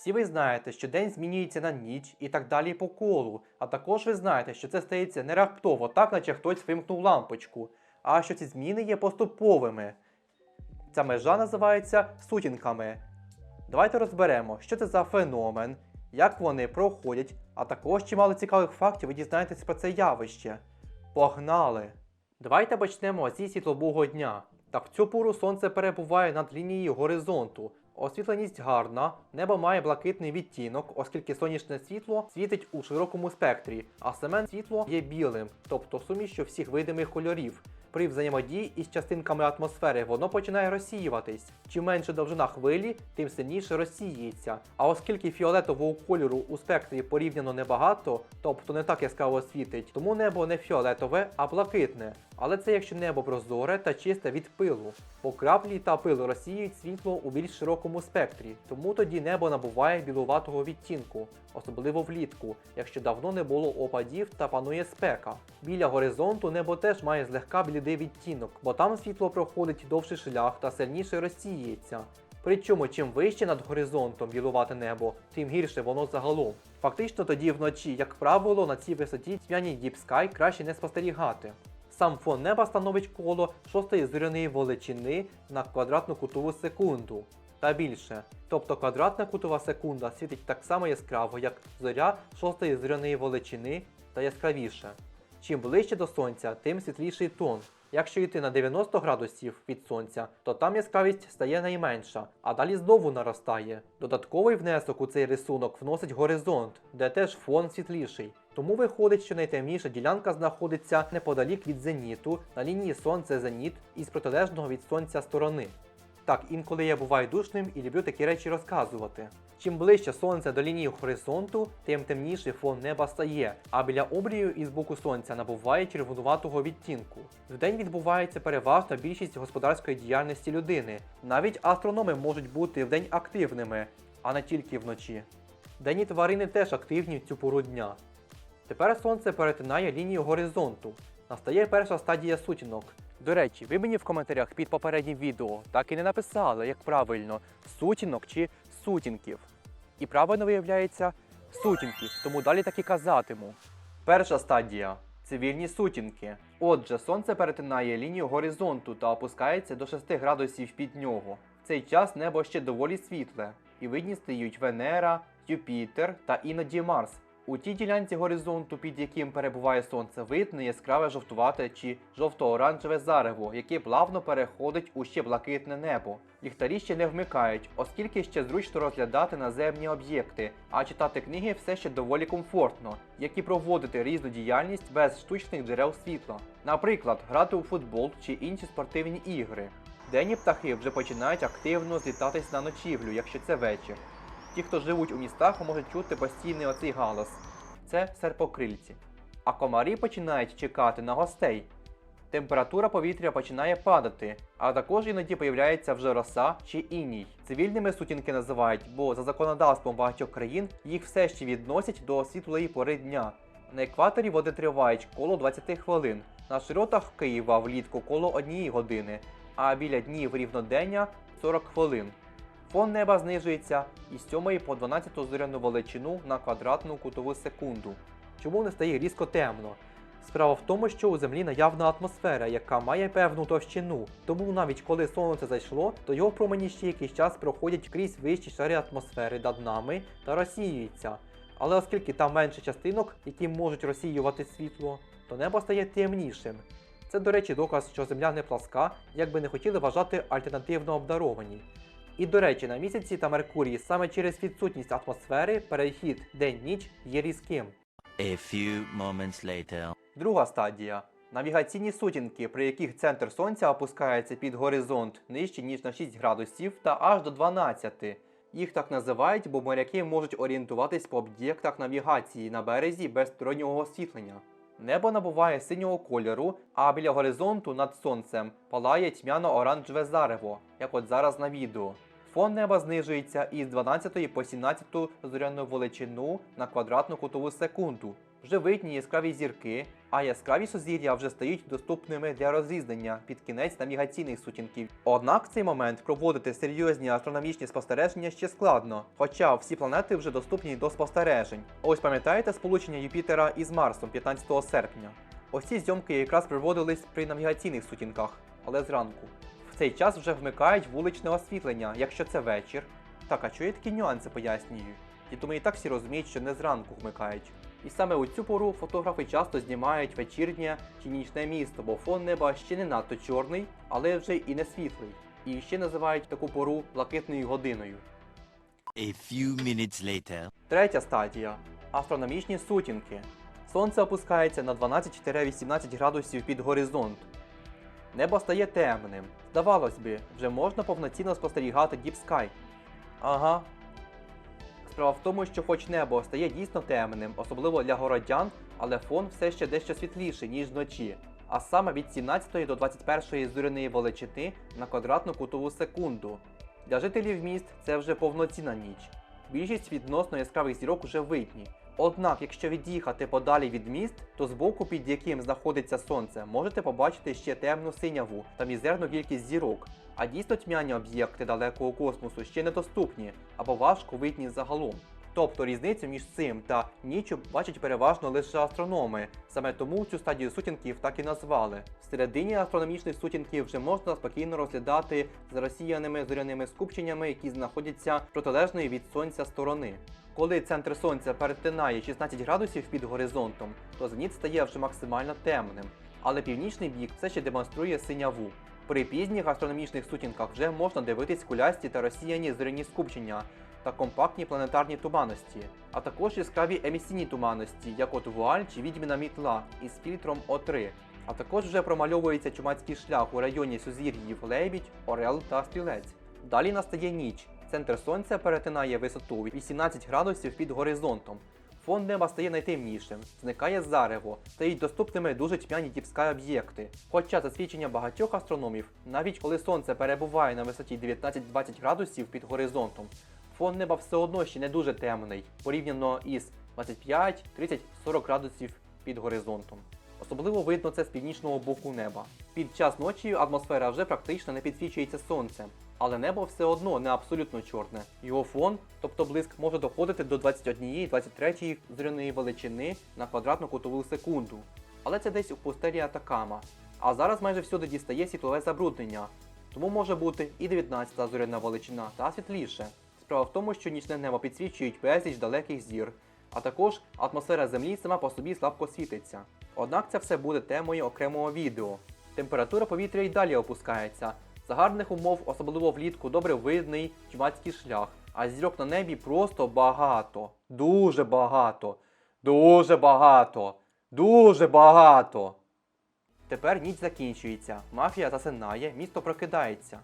Всі ви знаєте, що день змінюється на ніч і так далі по колу. А також ви знаєте, що це стається не раптово, так наче хтось вимкнув лампочку, а що ці зміни є поступовими. Ця межа називається сутінками. Давайте розберемо, що це за феномен, як вони проходять, а також чимало цікавих фактів ви дізнаєтесь про це явище. Погнали! Давайте почнемо зі світлового дня. Так в цю пору сонце перебуває над лінією горизонту. Освітленість гарна, небо має блакитний відтінок, оскільки сонячне світло світить у широкому спектрі, а саме світло є білим, тобто сумішчю всіх видимих кольорів. При взаємодії із частинками атмосфери воно починає розсіюватись. Чим менше довжина хвилі, тим сильніше розсіюється. А оскільки фіолетового кольору у спектрі порівняно небагато, тобто не так яскраво світить, тому небо не фіолетове, а блакитне. Але це якщо небо прозоре та чисте від пилу. Бо краплі та пил розсіюють світло у більш широкому спектрі, тому тоді небо набуває білуватого відтінку, особливо влітку, якщо давно не було опадів та панує спека. Біля горизонту небо теж має злегка блідий відтінок, бо там світло проходить довший шлях та сильніше розсіюється. Причому чим вище над горизонтом білувате небо, тим гірше воно загалом. Фактично тоді вночі, як правило, на цій висоті тьмяній Sky краще не спостерігати. Сам фон неба становить коло шостої зоряної величини на квадратну кутову секунду та більше. Тобто квадратна кутова секунда світить так само яскраво, як зоря шостої зоряної величини та яскравіше. Чим ближче до сонця, тим світліший тон. Якщо йти на 90 градусів від сонця, то там яскравість стає найменша, а далі знову наростає. Додатковий внесок у цей рисунок вносить горизонт, де теж фон світліший. Тому виходить, що найтемніша ділянка знаходиться неподалік від зеніту на лінії сонце-зеніт із протилежного від сонця сторони. Так, інколи я буваю душним і люблю такі речі розказувати. Чим ближче сонце до лінії горизонту, тим темніший фон неба стає, а біля обрію із боку сонця набуває червонуватого відтінку. Вдень відбувається переважна більшість господарської діяльності людини. Навіть астрономи можуть бути вдень активними, а не тільки вночі. Денні тварини теж активні в цю пору дня. Тепер сонце перетинає лінію горизонту. Настає перша стадія сутінок. До речі, ви мені в коментарях під попереднім відео так і не написали, як правильно, сутінок чи сутінків. І правильно виявляється сутінків, тому далі так і казатиму. Перша стадія цивільні сутінки. Отже, сонце перетинає лінію горизонту та опускається до 6 градусів під нього. В цей час небо ще доволі світле, і видні стають Венера, Юпітер та іноді Марс. У тій ділянці горизонту, під яким перебуває сонце, видно яскраве жовтувате чи жовто-оранжеве зарево, яке плавно переходить у ще блакитне небо. Ліхтарі ще не вмикають, оскільки ще зручно розглядати наземні об'єкти, а читати книги все ще доволі комфортно, як і проводити різну діяльність без штучних джерел світла. Наприклад, грати у футбол чи інші спортивні ігри. Денні птахи вже починають активно злітатись на ночівлю, якщо це вечір. Ті, хто живуть у містах, можуть чути постійний оцей галас. Це серпокрильці. А комарі починають чекати на гостей. Температура повітря починає падати, а також іноді появляється вже роса чи іній. Цивільними сутінки називають, бо за законодавством багатьох країн їх все ще відносять до світлої пори дня. На екваторі вони тривають коло 20 хвилин, на широтах Києва влітку коло 1 години, а біля днів рівнодення 40 хвилин. Фон неба знижується із 7 по 12 зоряну величину на квадратну кутову секунду. Чому не стає різко темно? Справа в тому, що у Землі наявна атмосфера, яка має певну товщину, тому навіть коли сонце зайшло, то його промені ще якийсь час проходять крізь вищі шари атмосфери над нами та розсіюються. Але оскільки там менше частинок, які можуть розсіювати світло, то небо стає темнішим. Це, до речі, доказ, що Земля не пласка, як би не хотіли вважати альтернативно обдаровані. І до речі, на місяці та Меркурії саме через відсутність атмосфери перехід день-ніч є різким. A few moments later. Друга стадія. Навігаційні сутінки, при яких центр сонця опускається під горизонт нижче ніж на 6 градусів та аж до 12. Їх так називають, бо моряки можуть орієнтуватись по об'єктах навігації на березі без стороннього освітлення. Небо набуває синього кольору, а біля горизонту над сонцем палає тьмяно-оранжеве зарево, як от зараз на відео. Фон неба знижується із 12 по 17 зоряну величину на квадратну кутову секунду. Вже видні яскраві зірки, а яскраві сузір'я вже стають доступними для розрізнення під кінець навігаційних сутінків. Однак в цей момент проводити серйозні астрономічні спостереження ще складно, хоча всі планети вже доступні до спостережень. Ось пам'ятаєте сполучення Юпітера із Марсом 15 серпня? Ось ці зйомки якраз проводились при навігаційних сутінках, але зранку. Цей час вже вмикають вуличне освітлення, якщо це вечір. Так, а чого я такі нюанси пояснюю? Я думаю, і так всі розуміють, що не зранку вмикають. І саме у цю пору фотографи часто знімають вечірнє чи нічне місто, бо фон неба ще не надто чорний, але вже і не світлий. І ще називають таку пору блакитною годиною. A few minutes later. Третя стадія астрономічні сутінки. Сонце опускається на 12-18 градусів під горизонт. Небо стає темним. Здавалось би, вже можна повноцінно спостерігати Deep Sky. Ага. Справа в тому, що хоч небо стає дійсно темним, особливо для городян, але фон все ще дещо світліший, ніж вночі. А саме від 17 до 21 зоряної величини на квадратну кутову секунду. Для жителів міст це вже повноцінна ніч. Більшість відносно яскравих зірок уже видні. Однак, якщо від'їхати подалі від міст, то з боку, під яким знаходиться сонце, можете побачити ще темну синяву та мізерну кількість зірок. А дійсно тьмяні об'єкти далекого космосу ще недоступні або важко видні загалом. Тобто різницю між цим та ніччю бачать переважно лише астрономи. Саме тому цю стадію сутінків так і назвали. В середині астрономічних сутінків вже можна спокійно розглядати з розсіяними зоряними скупченнями, які знаходяться протилежної від сонця сторони. Коли центр сонця перетинає 16 градусів під горизонтом, то зеніт стає вже максимально темним. Але північний бік все ще демонструє синяву. При пізніх астрономічних сутінках вже можна дивитись кулясті та розсіяні зоряні скупчення та компактні планетарні туманності, а також яскраві емісійні туманності, як от вуаль чи відьміна мітла із фільтром О3. А також вже промальовується чумацький шлях у районі сузір'їв Лебідь, Орел та Стрілець. Далі настає ніч. Центр сонця перетинає висоту 18 градусів під горизонтом. Фон неба стає найтемнішим, зникає зарево, стають доступними дуже тьмяні діпскай об'єкти. Хоча за свідчення багатьох астрономів, навіть коли сонце перебуває на висоті 19-20 градусів під горизонтом, фон неба все одно ще не дуже темний, порівняно із 25, 30, 40 градусів під горизонтом. Особливо видно це з північного боку неба. Під час ночі атмосфера вже практично не підсвічується сонцем, але небо все одно не абсолютно чорне. Його фон, тобто блиск, може доходити до 21-23 зоряної величини на квадратну кутову секунду. Але це десь у пустелі Атакама. А зараз майже всюди дістає світлове забруднення, тому може бути і 19 зоряна величина та світліше. Справа в тому, що нічне небо підсвічують безліч далеких зір, а також атмосфера Землі сама по собі слабко світиться. Однак це все буде темою окремого відео. Температура повітря й далі опускається. За гарних умов, особливо влітку, добре видний чумацький шлях, а зірок на небі просто багато. Дуже багато. Дуже багато. Дуже багато. Тепер ніч закінчується. Мафія засинає, місто прокидається.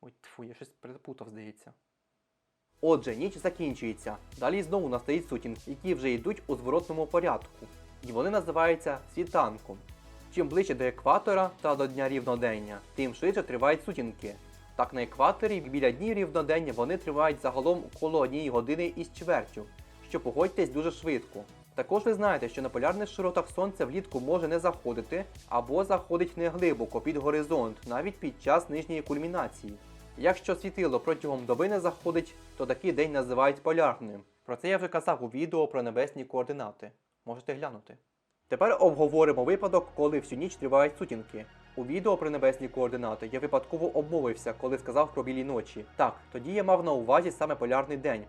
Ой, тьфу, я щось перепутав, здається. Отже, ніч закінчується. Далі знову настають сутінки, які вже йдуть у зворотному порядку. І вони називаються світанком. Чим ближче до екватора та до дня рівнодення, тим швидше тривають сутінки. Так на екваторі біля днів рівнодення вони тривають загалом около однієї години із чвертю, що погодьтесь дуже швидко. Також ви знаєте, що на полярних широтах сонце влітку може не заходити або заходить неглибоко під горизонт, навіть під час нижньої кульмінації. Якщо світило протягом доби не заходить, то такий день називають полярним. Про це я вже казав у відео про небесні координати. Можете глянути. Тепер обговоримо випадок, коли всю ніч тривають сутінки. У відео про небесні координати я випадково обмовився, коли сказав про білі ночі. Так, тоді я мав на увазі саме полярний день.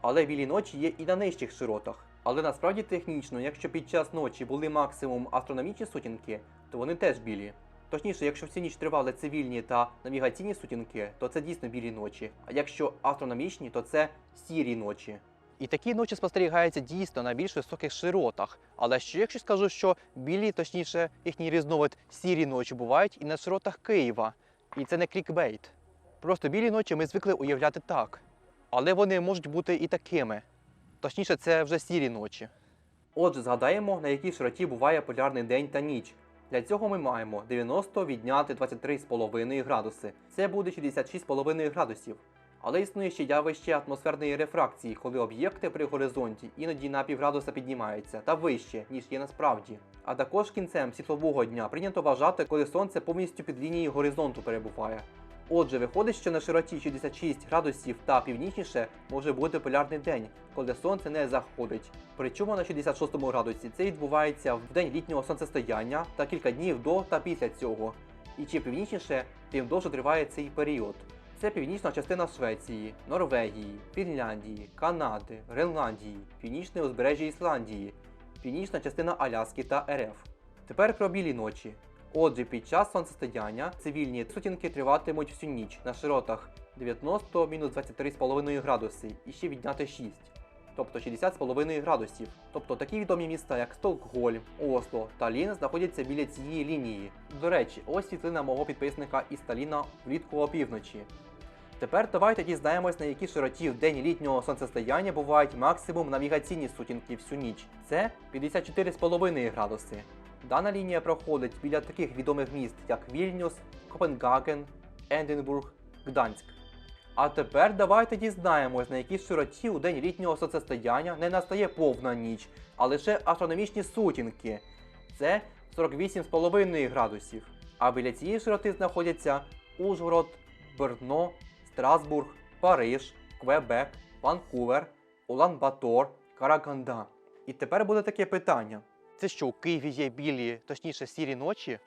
Але білі ночі є і на нижчих широтах. Але насправді технічно, якщо під час ночі були максимум астрономічні сутінки, то вони теж білі. Точніше, якщо всю ніч тривали цивільні та навігаційні сутінки, то це дійсно білі ночі. А якщо астрономічні, то це сірі ночі. І такі ночі спостерігаються дійсно на більш високих широтах. Але що якщо скажу, що білі, точніше, їхній різновид сірі ночі бувають і на широтах Києва. І це не клікбейт. Просто білі ночі ми звикли уявляти так. Але вони можуть бути і такими. Точніше, це вже сірі ночі. Отже, згадаємо, на якій широті буває полярний день та ніч. Для цього ми маємо 90 відняти 23,5 градуси. Це буде 66,5 градусів. Але існує ще явище атмосферної рефракції, коли об'єкти при горизонті іноді на півградуса піднімаються та вище, ніж є насправді. А також кінцем світлового дня прийнято вважати, коли сонце повністю під лінією горизонту перебуває. Отже, виходить, що на широті 66 градусів та північніше може бути полярний день, коли сонце не заходить. Причому на 66 градусі це відбувається в день літнього сонцестояння та кілька днів до та після цього. І чим північніше, тим довше триває цей період. Це північна частина Швеції, Норвегії, Фінляндії, Канади, Гренландії, північне узбережжя Ісландії, північна частина Аляски та РФ. Тепер про білі ночі. Отже, під час сонцестояння цивільні сутінки триватимуть всю ніч на широтах 90 мінус 23,5 градуси і ще відняти 6, тобто 60,5 градусів. Тобто такі відомі міста, як Стокгольм, Осло та Лін знаходяться біля цієї лінії. До речі, ось світлина мого підписника із Таліна влітку опівночі. Тепер давайте дізнаємось, на якій широті в день літнього сонцестояння бувають максимум навігаційні сутінки всю ніч. Це 54,5 градуси. Дана лінія проходить біля таких відомих міст, як Вільнюс, Копенгаген, Енденбург, Гданськ. А тепер давайте дізнаємось, на якій широті у день літнього сонцестояння не настає повна ніч, а лише астрономічні сутінки. Це 48,5 градусів. А біля цієї широти знаходяться Ужгород, Брно, Страсбург, Париж, Квебек, Ванкувер, Улан-Батор, Караганда. І тепер буде таке питання. Це що, у Києві є білі, точніше сірі ночі?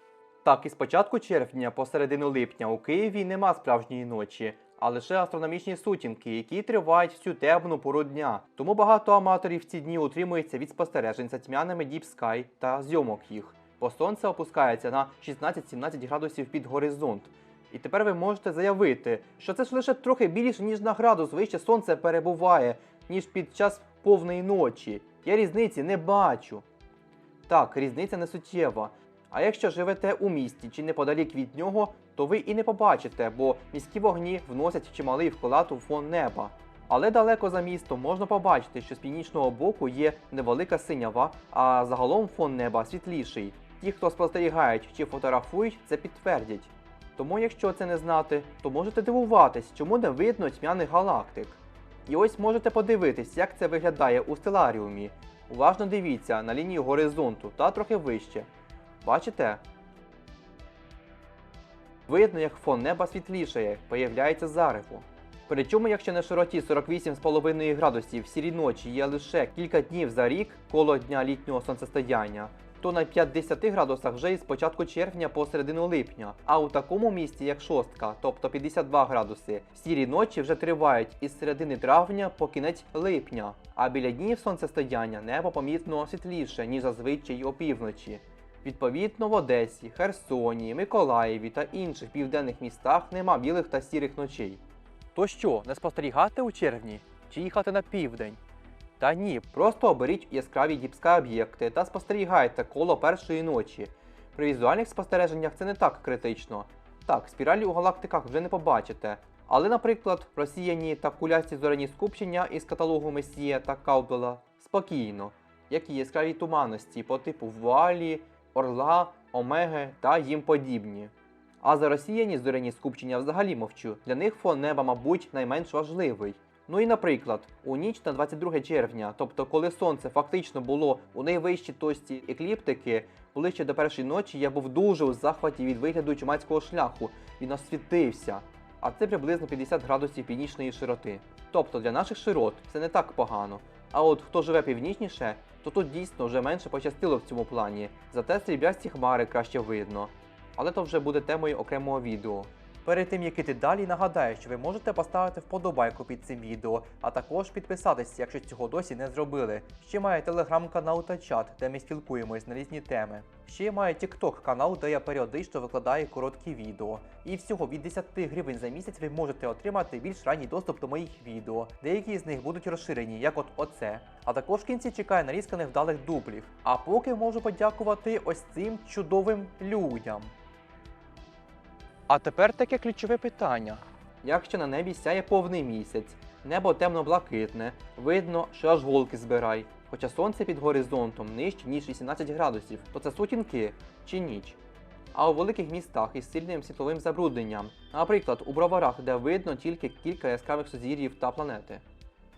Так, із початку червня по середину липня у Києві нема справжньої ночі, а лише астрономічні сутінки, які тривають всю темну пору дня. Тому багато аматорів в ці дні утримуються від спостережень за тьмяними Deep Sky та зйомок їх, бо сонце опускається на 16-17 градусів під горизонт. І тепер ви можете заявити, що це ж лише трохи більше, ніж на градус вище сонце перебуває, ніж під час повної ночі. Я різниці не бачу. Так, різниця не суттєва. А якщо живете у місті чи неподалік від нього, то ви і не побачите, бо міські вогні вносять чималий вклад у фон неба. Але далеко за містом можна побачити, що з північного боку є невелика синява, а загалом фон неба світліший. Ті, хто спостерігають чи фотографують, це підтвердять. Тому, якщо це не знати, то можете дивуватись, чому не видно тьмяних галактик. І ось можете подивитись, як це виглядає у стеларіумі. Уважно дивіться на лінію горизонту та трохи вище. Бачите? Видно, як фон неба світлішає, появляється зарево. Причому, якщо на широті 48,5 градусів сірі ночі є лише кілька днів за рік коло дня літнього сонцестояння, то на 50 градусах вже із початку червня по середину липня. А у такому місті, як шостка, тобто 52 градуси, сірі ночі вже тривають із середини травня по кінець липня. А біля днів сонцестояння небо помітно світліше, ніж зазвичай опівночі. Відповідно, в Одесі, Херсоні, Миколаєві та інших південних містах нема білих та сірих ночей. То що, не спостерігати у червні? Чи їхати на південь? Та ні, просто оберіть яскраві діпська об'єкти та спостерігайте коло першої ночі. При візуальних спостереженнях це не так критично. Так, спіралі у галактиках вже не побачите. Але, наприклад, розсіяні та кулясті зоряні скупчення із каталогу Месія та Каудела спокійно, як і яскраві туманності по типу Вуалі, Орла, Омеги та їм подібні. А за розсіяні зоряні скупчення взагалі мовчу. Для них фон неба, мабуть, найменш важливий. Ну і наприклад, у ніч на 22 червня, тобто коли сонце фактично було у найвищій точці екліптики, ближче до першої ночі я був дуже у захваті від вигляду чумацького шляху. Він освітився. А це приблизно 50 градусів північної широти. Тобто для наших широт це не так погано. А от хто живе північніше, то тут дійсно вже менше пощастило в цьому плані. Зате сріблясті хмари краще видно. Але то вже буде темою окремого відео. Перед тим як іти далі, нагадаю, що ви можете поставити вподобайку під цим відео, а також підписатися, якщо цього досі не зробили. Ще має телеграм-канал та чат, де ми спілкуємось на різні теми. Ще має TikTok канал, де я періодично викладаю короткі відео. І всього від 10 гривень за місяць ви можете отримати більш ранній доступ до моїх відео. Деякі з них будуть розширені, як от оце. А також в кінці чекає нарізка невдалих дублів. А поки можу подякувати ось цим чудовим людям. А тепер таке ключове питання. Якщо на небі сяє повний місяць, небо темно-блакитне, видно, що аж голки збирай, хоча сонце під горизонтом нижче, ніж 18 градусів, то це сутінки чи ніч? А у великих містах із сильним світловим забрудненням, наприклад, у броварах, де видно тільки кілька яскравих сузір'їв та планети.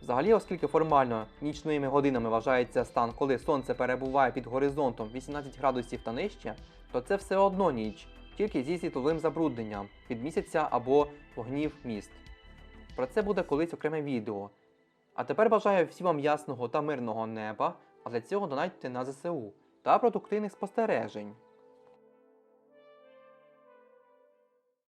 Взагалі, оскільки формально нічними годинами вважається стан, коли сонце перебуває під горизонтом 18 градусів та нижче, то це все одно ніч, тільки зі світловим забрудненням від місяця або вогнів міст. Про це буде колись окреме відео. А тепер бажаю всім вам ясного та мирного неба, а для цього донатьте на ЗСУ та продуктивних спостережень.